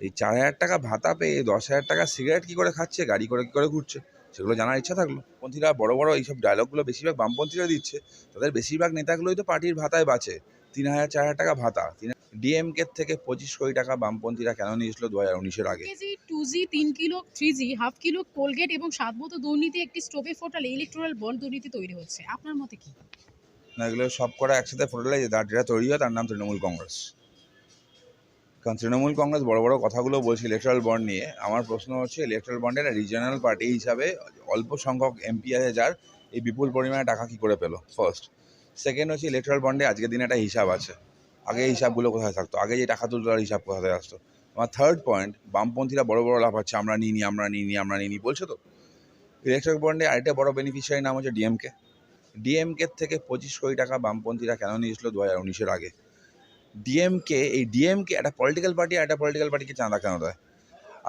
এই চার হাজার টাকা ভাতা পেয়ে দশ হাজার টাকা সিগারেট কি করে খাচ্ছে গাড়ি করে কি করে ঘুরছে সেগুলো জানার ইচ্ছা থাকল। পন্থীরা বড় বড় এইসব ডায়লগগুলো বেশিরভাগ বামপন্থীরা দিচ্ছে তাদের বেশিরভাগ নেতাগুলোই তো পার্টির ভাতায় বাঁচে। তিন হাজার চার হাজার টাকা ভাতা। ডিএমকে থেকে পঁচিশ কোটি টাকা বামপন্থীরা কেন নিয়েছিল দু হাজার উনিশের আগে? টু জি তিন kilo three G half kilo Colgate এবং সাত মতো দুর্নীতি একটি স্টোভে ফোটালে ইলেকট্রাল বন্ড দুর্নীতি তৈরি হচ্ছে। আপনার মতে কি? না এগুলো সব করা একসাথে ফোটালে যে যেটা তৈরি হয় তার নাম তৃণমূল কংগ্রেস। কারণ তৃণমূল কংগ্রেস বড় বড় কথাগুলো বলছে ইলেকট্রাল বন্ড নিয়ে। আমার প্রশ্ন হচ্ছে ইলেকট্রাল বন্ডের রিজিয়নাল পার্টি হিসাবে অল্প সংখ্যক এমপি আছে যার, এই বিপুল পরিমাণে টাকা কি করে পেল? ফার্স্ট সেকেন্ড হচ্ছে ইলেকট্রাল বন্ডে আজকের দিনে একটা হিসাব আছে। আগে এই হিসাবগুলো কোথায় থাকতো? আগে যে টাকা তুলতো হিসাব কোথায় আসতো? আমার থার্ড পয়েন্ট বামপন্থীরা বড় বড় লাভ হচ্ছে আমরা নিই নি আমরা নিই নি আমরা নিই নি বলছে তো? ইলেকট্রাল বন্ডে আরেকটা বড় বেনিফিশিয়ারি নাম হচ্ছে ডিএমকে ডিএমকে থেকে পঁচিশ কোটি টাকা বামপন্থীরা কেন নিয়েছিল? দু হাজার উনিশের আগে। ডিএমকে এই ডিএমকে একটা পলিটিক্যাল পার্টি আর একটা পলিটিক্যাল পার্টিকে চাঁদা কেন দেয়?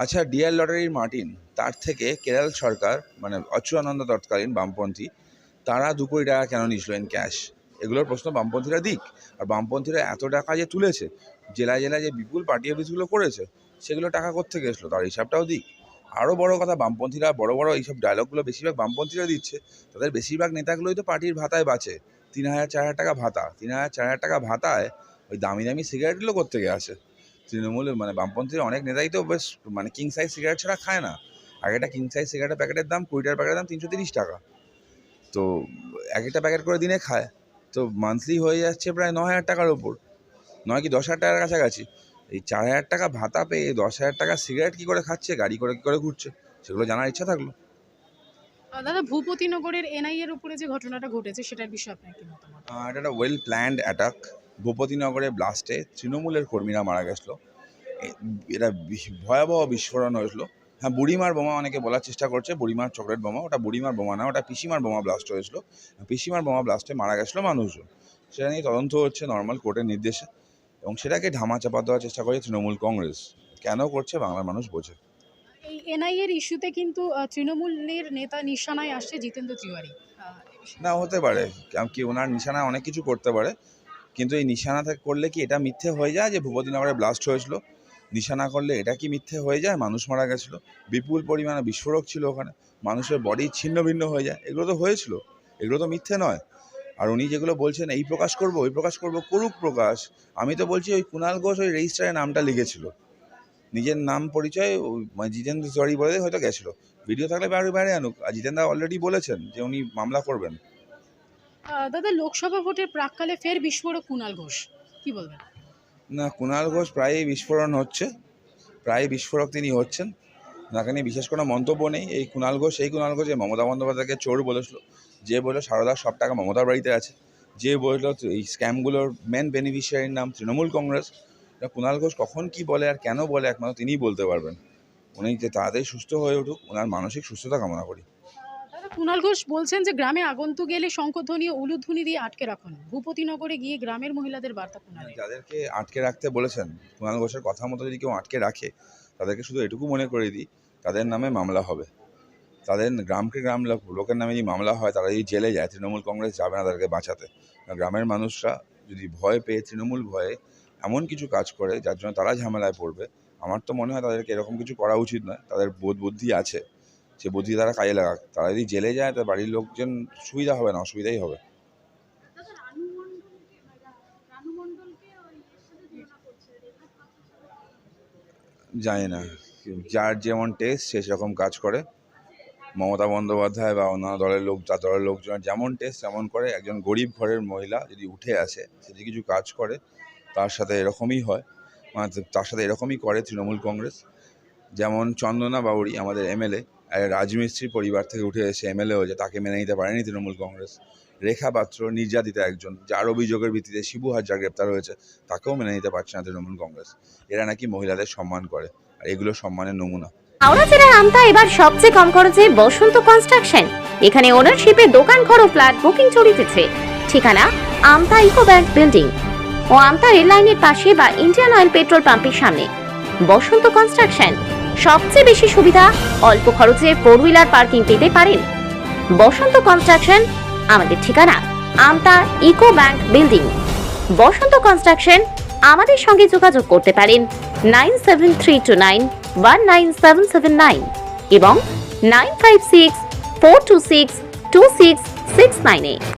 আচ্ছা ডিএল লটারির মার্টিন তার থেকে কেরাল সরকার মানে অচ্যুতানন্দ তৎকালীন বামপন্থী, তারা দু কোটি টাকা কেন নিয়েছিল ইন ক্যাশ এগুলোর প্রশ্ন বামপন্থীরা দিক। আর বামপন্থীরা এত টাকা যে তুলেছে, জেলায় জেলায় যে বিপুল পার্টি অফিসগুলো করেছে, সেগুলো টাকা কোথেকে এসলো? তার হিসাবটাও দিক। আরও বড় কথা, বামপন্থীরা, বড় বড় এইসব ডায়লগগুলো বেশিরভাগ বামপন্থীরা দিচ্ছে। তাদের বেশিরভাগ নেতাগুলোই তো পার্টির ভাতায় বাঁচে। তিন হাজার, চার হাজার টাকা ভাতা। তিন হাজার, চার হাজার টাকা ভাতায় ওই দামি দামি সিগারেটগুলো কোথেকে আসে? তৃণমূলের মানে বামপন্থীর অনেক নেতাই তো বেশ মানে কিং সাইজ সিগারেট ছাড়া খায় না। আগে একটা কিং সাইজ সিগারেটের প্যাকেটের দাম কুড়ি টাকার প্যাকেটের দাম তিনশো তিরিশ টাকা। তো এক একটা প্যাকেট করে দিনে খায়। তো মান্থলি হয়ে যাচ্ছে প্রায় ন হাজার টাকার ওপর। নয় কি দশ হাজার টাকার কাছাকাছি। এই চার হাজার টাকা ভাতা পেয়ে দশ হাজার টাকা সিগারেট কি করে খাচ্ছে গাড়ি করে কি করে ঘুরছে সেগুলো জানার ইচ্ছা থাকল। দাদা ভূপতিনগরের এনআই এর উপরে যে ঘটনাটা ঘটেছে সেটার বিষয়ে আপনার কি মতামত? এটা একটা ওয়েল প্ল্যান্ড অ্যাটাক ভূপতিনগরে ব্লাস্টে তৃণমূলের কর্মীরা মারা গেছিল। এটা ভয়াবহ বিস্ফোরণ হয়েছিল। হ্যাঁ বুড়িমার বোমা অনেকে বলার চেষ্টা করছে বুড়িমার চকলেট বোমা ওটা বুড়িমার বোমা না ওটা পিসিমার বোমা ব্লাস্ট হয়েছিল। পিসিমার বোমা ব্লাস্টে মারা গেছিল মানুষজন। সেটা নিয়ে তদন্ত হচ্ছে নর্মাল কোর্টের নির্দেশে এবং সেটাকে ঢামা চাপা দেওয়ার চেষ্টা করে তৃণমূল কংগ্রেস। কেন করছে বাংলার মানুষ বোঝে। এই এনআই এর ইস্যুতে কিন্তু তৃণমূলের নেতা নিশানায় আসছে জিতেন্দ্র তিওয়ারি। না হতে পারে। কি ওনার নিশানা অনেক কিছু করতে পারে। কিন্তু এই নিশানা থেকে, করলে কি এটা মিথ্যে হয়ে যায় যে ভূপতিনগরে ব্লাস্ট হয়েছিল? নিশানা করলে এটা কি মিথ্যে হয়ে যায়? মানুষ মারা গেছিল। বিপুল পরিমাণে বিস্ফোরক ছিল ওখানে। মানুষের বডি ছিন্ন ভিন্ন হয়ে যায়। এগুলো তো হয়েছিল। এগুলো তো মিথ্যে নয়। আর উনি যেগুলো বলছেন, এই প্রকাশ করব, ওই প্রকাশ করব, করুক প্রকাশ। আমি তো বলছি ওই কুণাল ঘোষ ওই রেজিস্টারে নামটা লিখেছিল। নিজের নাম পরিচয় ওই মানে জিতেন্দ্র তিওয়ারি বলে হয়তো গেছিল। ভিডিও থাকলে বাইরে বাইরে আনুক। আর জিতেন্দ্র অলরেডি বলেছেন যে উনি মামলা করবেন। দাদা, লোকসভা ভোটের প্রাককালে ফের বিস্ফোরক কুণাল ঘোষ, কি বলবেন? না কুণাল ঘোষ প্রায়ই বিস্ফোরণ হচ্ছে প্রায় বিস্ফোরক তিনি হচ্ছেন। তাকে নিয়ে বিশেষ কোনো মন্তব্য নেই। এই কুণাল ঘোষ, এই কুণাল ঘোষ মমতা বন্দ্যোপাধ্যায়কে চোর বলেছিল। যে বলল সারদার সব টাকা মমতার বাড়িতে আছে। যে বলল এই স্ক্যামগুলোর মেন বেনিফিশিয়ারির নাম তৃণমূল কংগ্রেস। কুণাল ঘোষ কখন কি বলে আর কেন বলে, একমাত্র তিনিই বলতে পারবেন। উনি যে তাড়াতাড়ি সুস্থ হয়ে উঠুক, ওনার মানসিক সুস্থতা কামনা করি। কুণাল ঘোষ বলছেন যে গ্রামে আগন্তুক গেলে শঙ্কধ্বনি ও উলুধ্বনি দিয়ে আটকে রাখুন। ভূপতিনগরে গিয়ে গ্রামের মহিলাদের বার্তা কুণালের যাদেরকে আটকে রাখতে বলেছেন কুণাল ঘোষের কথা মতো যদি কেউ আটকে রাখে তাদেরকে শুধু এটুকু মনে করে দিই তাদের নামে মামলা হবে। তাদের গ্রামকে গ্রাম লোকের নামে যদি মামলা হয় তারা যদি জেলে যায় তৃণমূল কংগ্রেস যাবে না তাদেরকে বাঁচাতে। গ্রামের মানুষরা যদি ভয় পেয়ে তৃণমূল ভয়ে এমন কিছু কাজ করে যার জন্য তারা ঝামেলায় পড়বে আমার তো মনে হয় তাদেরকে এরকম কিছু করা উচিত নয়। তাদের বোধ বুদ্ধি আছে। সে বুদ্ধি তারা কাজে লাগাক। তারা যদি জেলে যায় তার বাড়ির লোকজন সুবিধা হবে না অসুবিধাই হবে। জানি না। যার যেমন টেস্ট সে সেরকম কাজ করে। মমতা বন্দ্যোপাধ্যায় বা অন্যান্য দলের লোক তার দলের লোকজন যেমন টেস্ট তেমন করে। একজন গরিব ঘরের মহিলা যদি উঠে আসে সে যদি কিছু কাজ করে তার সাথে এরকমই হয়। মানে তার সাথে এরকমই করে তৃণমূল কংগ্রেস। যেমন চন্দনা বাউরি আমাদের এমএলএ রাজমিস্ত্রির পরিবার থেকে উঠে এসে এমএলএ হয়েছে তাকে মেনে নিতে পারেনি তৃণমূল কংগ্রেস। রেখা পাত্র নির্যাতিতা একজন, যার অভিযোগের ভিত্তিতে শিবু হাজার গ্রেপ্তার হয়েছে, তাকেও মেনে নিতে পারছে না তৃণমূল কংগ্রেস। এরা নাকি মহিলাদের সম্মান করে, আর এগুলো সম্মানের নমুনা। হাওড়া জেলার আমতা এবার সবচেয়ে কম খরচে বসন্ত কনস্ট্রাকশন। এখানে ওনারশিপে দোকান ঘর ও ফ্ল্যাট বুকিং চলিতেছে। ঠিকানা আমতা ইকো ব্যাংক বিল্ডিং ও আমতা রেল লাইনের পাশে বা ইন্ডিয়ান অয়েল পেট্রোল পাম্পের সামনে। বসন্ত কনস্ট্রাকশন। সবচেয়ে বেশি সুবিধা অল্প খরচে ফোর হুইলার পার্কিং পেতে পারেন। বসন্ত কনস্ট্রাকশন আমাদের ঠিকানা Amta UCO bank building. Basanta construction আমাদের সঙ্গে যোগাযোগ করতে পারেন nine seven three two nine one nine seven seven nine এবং nine five six four two six two six six নাইনে